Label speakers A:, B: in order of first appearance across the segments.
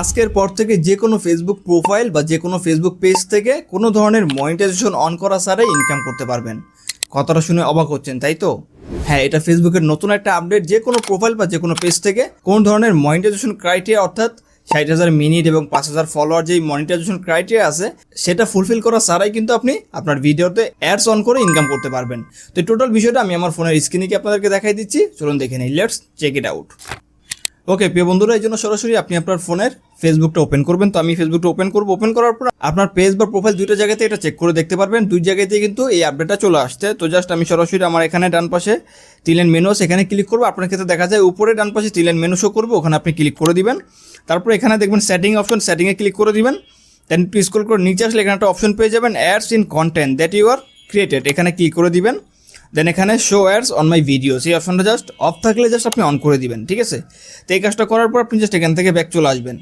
A: আজকের পর থেকে যে কোনো ফেসবুক প্রোফাইল বা যে কোনো ফেসবুক পেজ থেকে কোনো ধরনের মনিটাইজেশন অন করা ছাড়াই ইনকাম করতে পারবেন। কথাটা শুনে অবাক হচ্ছেন, তাই তো? হ্যাঁ এটা ফেসবুকের নতুন একটা আপডেট যে কোনো প্রোফাইল বা যে কোনো পেজ থেকে কোন ধরনের মনিটাইজেশন ক্রাইটেরিয়া অর্থাৎ ষাট হাজার মিনিট এবং পাঁচ হাজার ফলোয়ার যেই মনিটাইজেশন ক্রাইটেরিয়া আছে, সেটা ফুলফিল করা ছাড়াই কিন্তু আপনি আপনার ভিডিওতে অ্যাডস অন করে ইনকাম করতে পারবেন। তো টোটাল বিষয়টা আমি আমার ফোনের স্ক্রিনে কি আপনাদেরকে দেখাই দিচ্ছি। চলুন দেখে নিই। Let's check it out okay প্রিয় বন্ধুরা, এই জন্য সরাসরি আপনি আপনার ফোনের ফেসবুকটা ওপেন করবেন। তো আমি ফেসবুকটা ওপেন করব। ওপেন করার পর আপনার পেজ বা প্রোফাইল দুইটা জায়গাতে এটা চেক করে দেখতে পারবেন। দুই জায়গাতেই কিন্তু এই আপডেটটা চলে আসছে। তো জাস্ট আমি সরাসরি আমার এখানে ডান পাশে তিলেন মেনু এখানে ক্লিক করব। আপনার ক্ষেত্রে দেখা যায় উপরে ডান পাশে তিলেন মেনু শো করব, ওখানে আপনি ক্লিক করে দিবেন। তারপর এখানে দেখবেন সেটিং অপশন সেটিংয়ে ক্লিক করে দিবেন। দেন একটু স্ক্রল করে নিচে আসলে এখানে একটা অপশন পেয়ে যাবেন ads in content that you are created এখানে ক্লিক করে দিবেন। দেন এখানে show ads on my video সেই অপশনটা জাস্ট অফ থাকলে জাস্ট আপনি অন করে দিবেন, ঠিক আছে? তো এই কাজটা করার পর আপনি জাস্ট এখান থেকে ব্যাক চলে আসবেন।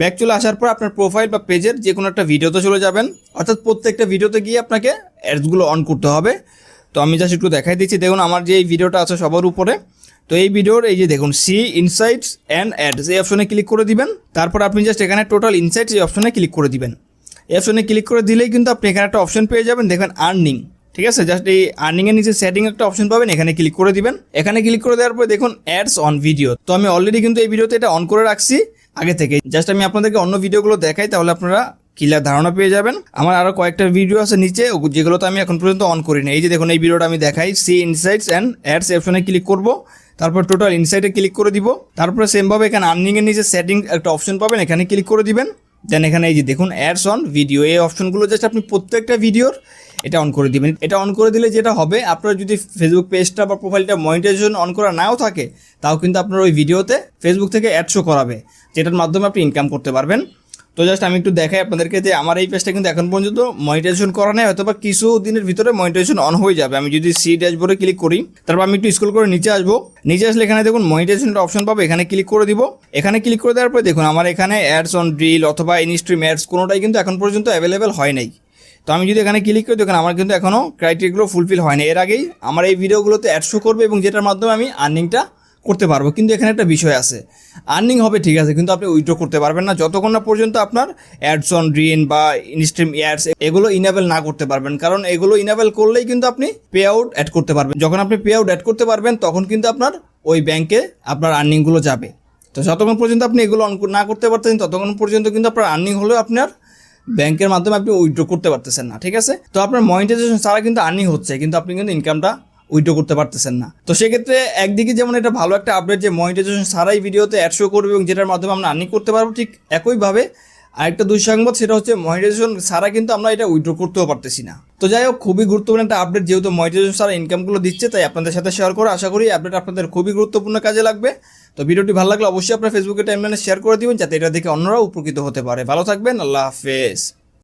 A: ব্যাক চলে আসার পর আপনার প্রোফাইল বা পেজের যে কোনো একটা ভিডিওতে চলে যাবেন। অর্থাৎ প্রত্যেকটা ভিডিওতে গিয়ে আপনাকে অ্যাডসগুলো অন করতে হবে। তো আমি জাস্ট একটু দেখাই দিচ্ছি। দেখুন, আমার যে এই ভিডিওটা আছে সবার উপরে, তো এই ভিডিওর এই যে দেখুন সি ইনসাইটস অ্যান্ড অ্যাডস এই অপশনে ক্লিক করে দিবেন। তারপর আপনি জাস্ট এখানে টোটাল ইনসাইটস এই অপশনে ক্লিক করে দিবেন। এই অপশনে ক্লিক করে দিলেই কিন্তু আপনি এখানে একটা অপশন পেয়ে যাবেন, দেখবেন আর্নিং ঠিক আছে? জাস্ট এই আর্নিং এর নিচে সেটিং একটা অপশন পাবেন, এখানে ক্লিক করে দিবেন। এখানে ক্লিক করে দেওয়ার পর দেখুন অ্যাডস অন ভিডিও তো আমি অলরেডি কিন্তু এই ভিডিওতে এটা অন করে রাখছি আগে থেকে জাস্ট আমি আপনাদেরকে অন্য ভিডিওগুলো দেখাই, তাহলে আপনারা ক্লিয়ার ধারণা পেয়ে যাবেন। আমার আরও কয়েকটা ভিডিও আছে নিচে, ও- যেগুলোতে আমি এখন পর্যন্ত অন করি করিনি। এই যে দেখুন, এই ভিডিওটা আমি দেখাই। সি ইনসাইটস অ্যান্ড অ্যাডস অপশনে ক্লিক করব। তারপর টোটাল ইনসাইটে ক্লিক করে দিব। তারপরে সেমভাবে এখানে আর্নিং এর নিচে সেটিং একটা অপশন পাবেন, এখানে ক্লিক করে দিবেন। দেন এখানে এই যে দেখুন অ্যাডস অন ভিডিও এই অপশনগুলো জাস্ট আপনি প্রত্যেকটা ভিডিওর এটা অন করে দিবেন। এটা অন করে দিলে যেটা হবে, আপনার যদি ফেসবুক পেজটা বা প্রোফাইলটা মনিটাইজেশন অন করা নাও থাকে, তাও কিন্তু আপনার ওই ভিডিওতে ফেসবুক থেকে অ্যাড শো করাবে, যেটার মাধ্যমে আপনি ইনকাম করতে পারবেন। তো জাস্ট আমি একটু দেখাই আপনাদেরকে যে আমার এই পেজটা কিন্তু এখন পর্যন্ত মনিটাইজেশন করা নেই হয়তো বা কিছু দিনের ভিতরে মনিটাইজেশন অন হয়ে যাবে। আমি যদি সি ড্যাশবোর্ডে ক্লিক করি, তারপর আমি একটু স্ক্রল করে নিচে আসব। নিচে আসলে এখানে দেখুন মনিটাইজেশনটা অপশন পাবো, এখানে ক্লিক করে দিব। এখানে ক্লিক করে দেওয়ার পরে দেখুন আমার এখানে অ্যাডস অন ড্রিল অথবা ইনস্ট্রিম অ্যাডস কোনোটাই কিন্তু এখন পর্যন্ত অ্যাভেলেবেল হয় নাই। তো আমি যদি এখানে ক্লিক করি, দেখুন আমার কিন্তু এখনও ক্রাইটেরিয়াগুলো ফুলফিল হয় না এর আগেই আমার এই ভিডিওগুলোতে অ্যাড শো করবে এবং যেটার মাধ্যমে আমি আর্নিংটা করতে পারব। কিন্তু এখানে একটা বিষয় আছে। আর্নিং হবে, ঠিক আছে, কিন্তু আপনি উইথড্র করতে পারবেন না। যতক্ষণ না পর্যন্ত আপনার অ্যাডস অন বা ইনস্ট্রিম অ্যাডস এগুলো ইনাবেল না করতে পারবেন। কারণ এগুলো ইনাবেল করলেই কিন্তু আপনি পে আউট অ্যাড করতে পারবেন। যখন আপনি পে আউট অ্যাড করতে পারবেন, তখন কিন্তু আপনার ওই ব্যাংকে আপনার আর্নিংগুলো যাবে। তো যতক্ষণ পর্যন্ত আপনি এগুলো অন না করতে পারতেন ততক্ষণ পর্যন্ত কিন্তু আপনার আর্নিং হলেও আপনার ব্যাংকের মাধ্যমে আপনি উইথড্র করতে পারতেছেন না, ঠিক আছে? তো আপনার মনিটাইজেশন ছাড়া কিন্তু আর্নিং হচ্ছে, কিন্তু আপনি কিন্তু ইনকামটা উইথড্র করতে পারতেছেন না। তো সেক্ষেত্রে একদিকে যেমন এটা ভালো একটা আপডেট যে মনিটাইজেশন ছাড়াই ভিডিওতে অ্যাড শো করবে এবং যেটার মাধ্যমে আমরা আর্নিং করতে পারব ঠিক একইভাবে আরেকটা দুঃসংবাদ সেটা হচ্ছে মনিটাইজেশন ছাড়া কিন্তু আমরা এটা উইথড্র করতেও পারতেছি না। তো যাই হোক, খুবই গুরুত্বপূর্ণ একটা আপডেট যেহেতু মনিটাইজেশন ছাড়া ইনকামগুলো দিচ্ছে, তাই আপনাদের সাথে শেয়ার করে আশা করি আপডেট আপনাদের খুবই গুরুত্বপূর্ণ কাজে লাগবে। তো ভিডিওটি ভালো লাগলে অবশ্যই আপনার ফেসবুকে টাইমলাইনে শেয়ার করে দিবেন, যাতে এটা দেখে অন্যরাও উপকৃত হতে পারে। ভালো থাকবেন, আল্লাহ হাফেজ।